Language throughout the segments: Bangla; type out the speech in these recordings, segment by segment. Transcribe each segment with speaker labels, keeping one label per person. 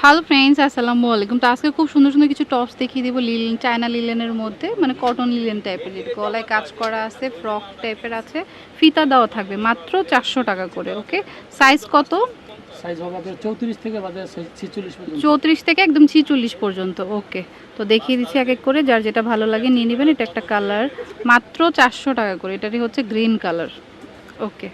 Speaker 1: হ্যালো ফ্রেন্ডস আসসালামু আলাইকুম। তো আজকে খুব সুন্দর সুন্দর কিছু টপস দেখিয়ে দিব লিলেন চায়না লিলেনের মধ্যে মানে কটন লিলেন টাইপের যেটা গলায় কাজ করা আছে ফ্রক টাইপের আছে ফিতা দেওয়া থাকবে মাত্র চারশো টাকা করে ওকে সাইজ কত?
Speaker 2: চৌত্রিশ থেকে
Speaker 1: একদম ছিচল্লিশ পর্যন্ত ওকে তো দেখিয়ে দিচ্ছি এক এক করে যার যেটা ভালো লাগে নিয়ে নেবেন এটা একটা কালার মাত্র চারশো টাকা করে এটারই হচ্ছে গ্রিন কালার ওকে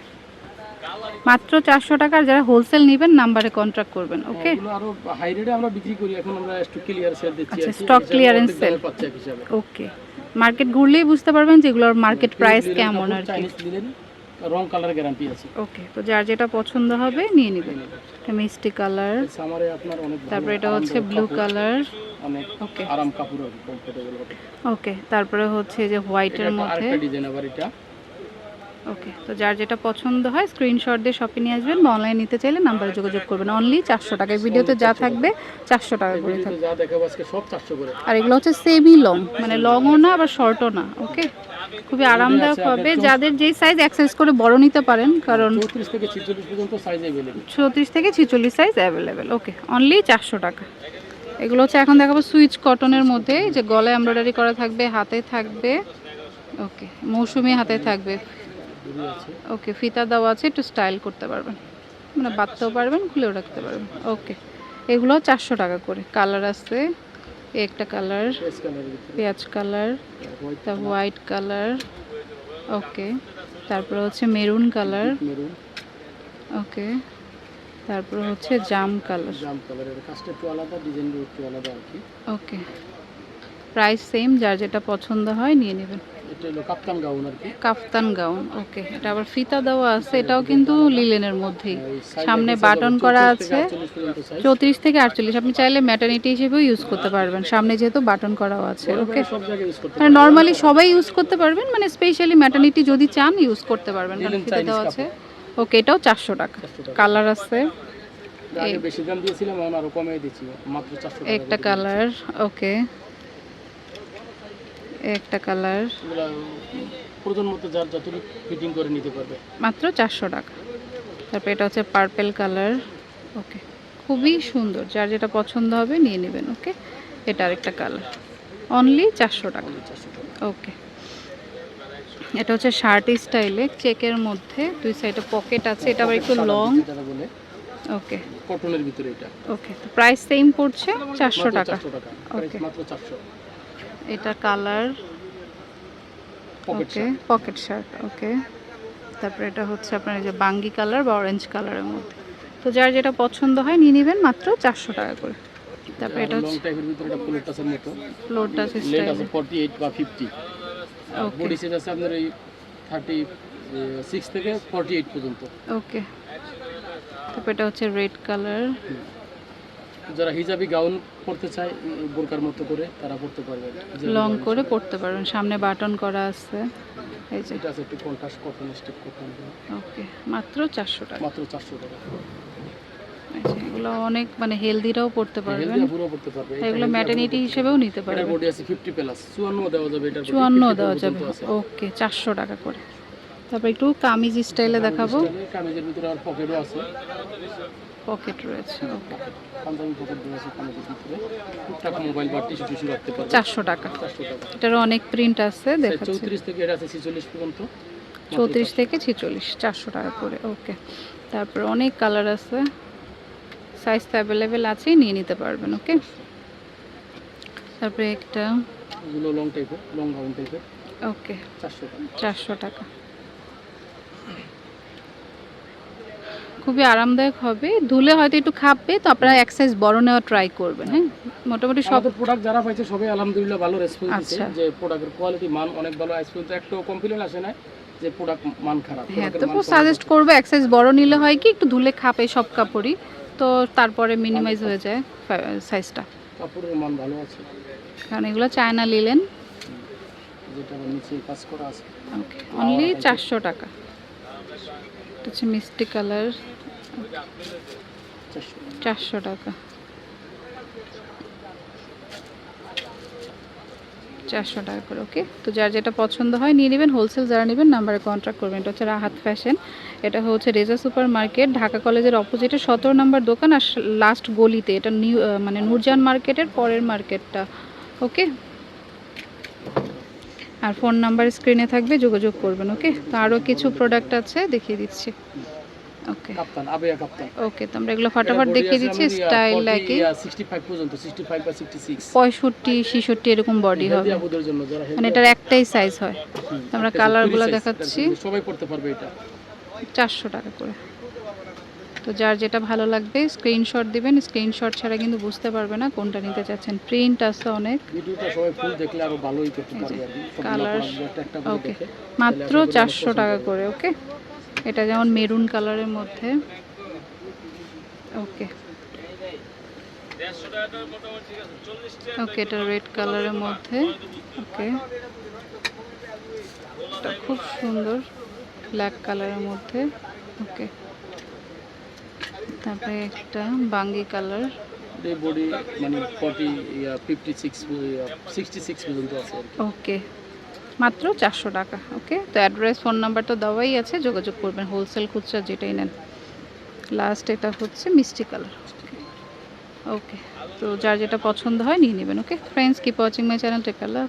Speaker 1: মাত্র চারশো টাকার যারা হোলসেল নেবেন নাম্বারে কন্ট্যাক্ট করবেন ওকে
Speaker 2: এগুলো আরও হাই রেটে আমরা বিক্রি করি। এখন আমরা স্টক ক্লিয়ার সেল দিচ্ছি
Speaker 1: আচ্ছা,
Speaker 2: আর কি।
Speaker 1: stock
Speaker 2: হিসাবে
Speaker 1: clearance
Speaker 2: অর্ধেক দামে
Speaker 1: sale।
Speaker 2: পাচ্ছে এক হিসাবে।
Speaker 1: ওকে মার্কেট ঘুরলেই বুঝতে পারবেন যে এগুলোর মার্কেট প্রাইস কেমন আর কি।
Speaker 2: রং কালার গ্যারান্টি আছে।
Speaker 1: ওকে তো যার যেটা পছন্দ হবে নিয়ে নেবেন। এটা মিষ্টি কালার
Speaker 2: সামারে আপনার অনেক
Speaker 1: তারপরে এটা হচ্ছে ব্লু কালার
Speaker 2: অনেক
Speaker 1: ওকে
Speaker 2: আরাম কাপড় কমফোর্টেবল
Speaker 1: ওকে তারপরে হচ্ছে যে হোয়াইটের মধ্যে
Speaker 2: আরেকটা ডিজাইন আবার এটা।
Speaker 1: ওকে তো যার যেটা পছন্দ হয় স্ক্রিনশট দিয়ে শপে নিয়ে আসবেন বা অনলাইন নিতে চাইলে নাম্বারে যোগাযোগ করবেন। অনলি চারশো টাকায় ভিডিওতে যা থাকবে চারশো টাকা করে থাকবে। আর এগুলো হচ্ছে সেমি লং মানে লংও না আবার শর্টও না ওকে? খুবই আরামদায়ক হবে। যাদের যেই সাইজ এক সাইজ করে বড় নিতে পারেন কারণ
Speaker 2: ছত্রিশ থেকে সাইজ
Speaker 1: চৌত্রিশ থেকে ছিচল্লিশ সাইজ অ্যাভেলেবেল ওকে। অনলি চারশো টাকা। এগুলো হচ্ছে এখন দেখাবো সুইচ কটনের মধ্যে যে গলায় এমব্রয়ডারি করা থাকবে হাতে থাকবে ওকে। মৌসুমি হাতে থাকবে। ওকে ফিতা দেওয়া আছে একটু স্টাইল করতে পারবেন। মানে বাঁধতেও পারবেন খুলেও রাখতে পারবেন। ওকে এগুলো চারশো টাকা করে। কালার আছে একটা কালার পেঁয়াজ কালার
Speaker 2: হোয়াইট
Speaker 1: তা হোয়াইট কালার ওকে তারপরে হচ্ছে মেরুন কালার। ওকে তারপরে হচ্ছে জাম কালার।
Speaker 2: জাম কালারের কাজটা একটু আলাদা একটু আলাদা আর কি।
Speaker 1: ওকে প্রাইস সেম যার যেটা পছন্দ হয় নিয়ে নেবেন।
Speaker 2: এটা হলো কাপ্তান গাউন আর কি।
Speaker 1: Kaftan gown okay. এটা আবার ফিতা দেওয়া আছে এটাও কিন্তু লিলেনের মধ্যেই। সামনে বাটন করা আছে।
Speaker 2: 48 পর্যন্ত size।
Speaker 1: চৌত্রিশ থেকে আটচল্লিশ আপনি চাইলে ম্যাটার্নিটি হিসেবেও ইউজ করতে পারবেন। সামনে যেহেতু বাটন করাও আছে ওকে। মানে নর্মালি সবাই ইউজ করতে পারবেন মানে স্পেশালি ম্যাটার্নিটি যদি চান ইউজ করতে পারবেন কারণ ফিতা দেওয়া আছে। ওকে এটাও চারশো টাকা। কালার আছে।
Speaker 2: বেশি দাম দিয়েছিলাম এখন আরও কমিয়ে দিচ্ছি মাত্র 400
Speaker 1: একটা কালার ওকে। একটা কালার।
Speaker 2: প্রয়োজন মতো যার যতটুকু ফিটিং করে নিতে পারবে।
Speaker 1: মাত্র চারশো টাকা। তারপর এটা হচ্ছে পার্পেল কালার ওকে খুবই সুন্দর। যার যেটা পছন্দ হবে নিয়ে নেবেন ওকে এটা আরেকটা কালার অনলি চারশো টাকা।
Speaker 2: 400 টাকা।
Speaker 1: ওকে এটা হচ্ছে শার্ট স্টাইলে চেকের মধ্যে দুই সাইডে পকেট আছে। এটা আবার একটু লং ওকে
Speaker 2: কটনের ভিতরে এটা।
Speaker 1: ওকে প্রাইস সেম পড়ছে চারশো টাকা।
Speaker 2: 400 টাকা। প্রাইস মাত্র 400
Speaker 1: এটা colour okay pocket shirt okay. তারপরে এটা হচ্ছে আপনার এই যে বাঙ্গি কালার বা অরেঞ্জ কালারের মধ্যে। তো যার যেটা পছন্দ হয় নিয়ে নেবেন মাত্র চারশো টাকা করে। তারপরে এটা হচ্ছে
Speaker 2: ফুলের
Speaker 1: টাচ স্টাইল
Speaker 2: 48 বা 50
Speaker 1: ওকে
Speaker 2: বডি সাইজ আছে আপনার এই 36 থেকে 48 পর্যন্ত।
Speaker 1: ওকে তারপর এটা হচ্ছে রেড কালার
Speaker 2: যারা হিজাবি গাউন পরতে চায় বোরকার মতো করে তারা পরতে পারবে।
Speaker 1: লং করে। পড়তে পারবেন। সামনে বাটন করা আছে। এই যে।
Speaker 2: এটা আছে একটু contrast cotton step cotton
Speaker 1: okay. মাত্র চারশো টাকা।
Speaker 2: মাত্র 400 টাকা।
Speaker 1: এগুলো অনেক মানে হেলদিরাও পড়তে পারবেন।
Speaker 2: পড়তে পারবে।
Speaker 1: এগুলো ম্যাটার্নিটি হিসেবেও নিতে
Speaker 2: এটার
Speaker 1: পারবেন
Speaker 2: বডি আছে 50 প্লাস 54 দেওয়া যাবে এটার
Speaker 1: চুয়ান্ন দেওয়া যাবে। ওকে চারশো টাকা করে। তারপর একটু কামিজ স্টাইলে দেখাবো।
Speaker 2: কামিজের ভিতরে আর পকেটও আছে।
Speaker 1: পকেট রয়েছে চারশো টাকা।
Speaker 2: 400
Speaker 1: এটারও অনেক প্রিন্ট আছে
Speaker 2: 34 থেকে এটা আছে 46 পর্যন্ত।
Speaker 1: চৌত্রিশ থেকে ছেচল্লিশ চারশো টাকা করে ওকে। তারপর অনেক কালার আছে। সাইজ তো অ্যাভেলেবেল আছে নিয়ে নিতে পারবেন ওকে। তারপরে একটা
Speaker 2: লং টাইপের লং গাউন টাইপের
Speaker 1: ওকে।
Speaker 2: 400 টাকা।
Speaker 1: চারশো টাকা। খুবই আরামদায়ক হবে। ধুলে হয়তো একটু খাপবে তো আপনারা এক সাইজ বড় নেওয়া ট্রাই করবেন হ্যাঁ? মোটামুটি সব
Speaker 2: প্রোডাক্ট যারা পাইছে সবাই আলহামদুলিল্লাহ ভালো রেসপন্স দিচ্ছে
Speaker 1: আচ্ছা।
Speaker 2: যে প্রোডাক্টের কোয়ালিটি মান অনেক ভালো আজ পর্যন্ত একটা কমপ্লেন আসে না যে প্রোডাক্ট মান খারাপ
Speaker 1: হ্যাঁ
Speaker 2: তো
Speaker 1: সাজেস্ট করব এক সাইজ বড় নিলে হয় কি একটু ধুলে খাপে সব কাপড়ই তো তারপরে মিনিমাইজ হয়ে যায় সাইজটা
Speaker 2: কাপড়ের মান ভালো আছে।
Speaker 1: কারণ এগুলো চায়না নিলেন
Speaker 2: যেটা নিচে কাজ করা আছে।
Speaker 1: ওকে অনলি চারশো টাকা। হচ্ছে মিষ্টি কালার।
Speaker 2: 400
Speaker 1: চারশো টাকা। চারশো টাকা করে, ওকে? তো যার যেটা পছন্দ হয় নিয়ে নেবেন। হোলসেল যারা নেবেন নাম্বারে কন্ট্যাক্ট করবেন। এটা হচ্ছে রাহাত ফ্যাশন এটা হচ্ছে রেজা সুপার মার্কেট ঢাকা কলেজের অপোজিটে সতেরো নম্বর দোকান আর লাস্ট গলিতে। এটা নিউ মানে নূরজান মার্কেটের পরের মার্কেটটা ওকে? আর ফোন নাম্বার স্ক্রিনে থাকবে যোগাযোগ করবেন ওকে? তো আরও কিছু প্রোডাক্ট আছে দেখিয়ে দিচ্ছি। ওকে।
Speaker 2: কাপ্তান আবেয়া কাপ্তান।
Speaker 1: ওকে তো আমরা এগুলো ফটাফট দেখিয়ে দিচ্ছি স্টাইল
Speaker 2: সিক্সটি ফাইভ পর্যন্ত সিক্সটি ফাইভ বা সিক্সটি সিক্স
Speaker 1: পঁয়ষট্টি ছেষট্টি এরকম বডি হবে। মানে এটার একটাই সাইজ হয়। আমরা কালারগুলো দেখাচ্ছি।
Speaker 2: সবাই পড়তে পারবে এটা।
Speaker 1: চারশো টাকা করে। তো যার যেটা ভালো লাগবে স্ক্রিনশট দিবেন। স্ক্রিনশট ছাড়া কিন্তু বুঝতে পারবে না কোনটা নিতে চাচ্ছেন। প্রিন্ট আছে অনেক।
Speaker 2: ভিডিওটা সবাই ফুল দেখলে আরও ভালোই করতে পারবে আর কি।
Speaker 1: কালার ওকে মাত্র চারশো টাকা করে ওকে এটা যেমন মেরুন কালারের মধ্যে। ওকে ওকে এটা রেড কালারের মধ্যে। ওকে খুব সুন্দর ব্ল্যাক কালারের মধ্যে। ওকে তারপরে একটা বাঙ্গি কালার।
Speaker 2: বডি মানে forty fifty six sixty six পর্যন্ত আছে
Speaker 1: ওকে মাত্র চারশো টাকা ওকে তো অ্যাড্রেস ফোন নাম্বার তো দেওয়াই আছে যোগাযোগ করবেন হোলসেল খুচরা যেটাই নেন। লাস্ট এটা হচ্ছে মিষ্টি কালার। ওকে তো যার যেটা পছন্দ হয় নিয়ে নেবেন okay friends keep watching my channel take Allah